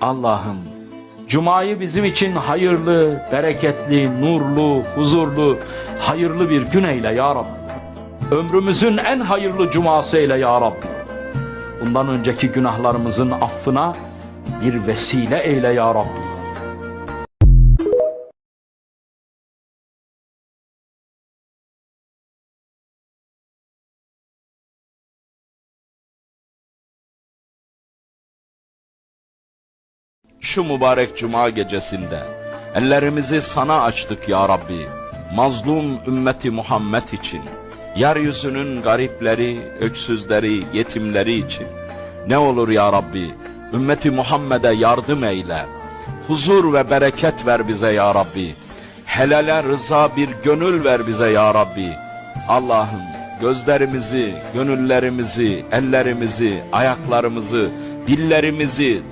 Allah'ım Cuma'yı bizim için hayırlı, bereketli, nurlu, huzurlu, hayırlı bir gün eyle ya Rabbi. Ömrümüzün en hayırlı cuması eyle ya Rabbi. Bundan önceki günahlarımızın affına bir vesile eyle ya Rabbi. Şu mübarek cuma gecesinde ellerimizi sana açtık ya Rabbi. Mazlum ümmeti Muhammed için, yeryüzünün garipleri, öksüzleri, yetimleri için. Ne olur ya Rabbi, ümmeti Muhammed'e yardım eyle. Huzur ve bereket ver bize ya Rabbi. Helale rıza bir gönül ver bize ya Rabbi. Allah'ım gözlerimizi, gönüllerimizi, ellerimizi, ayaklarımızı, dillerimizi,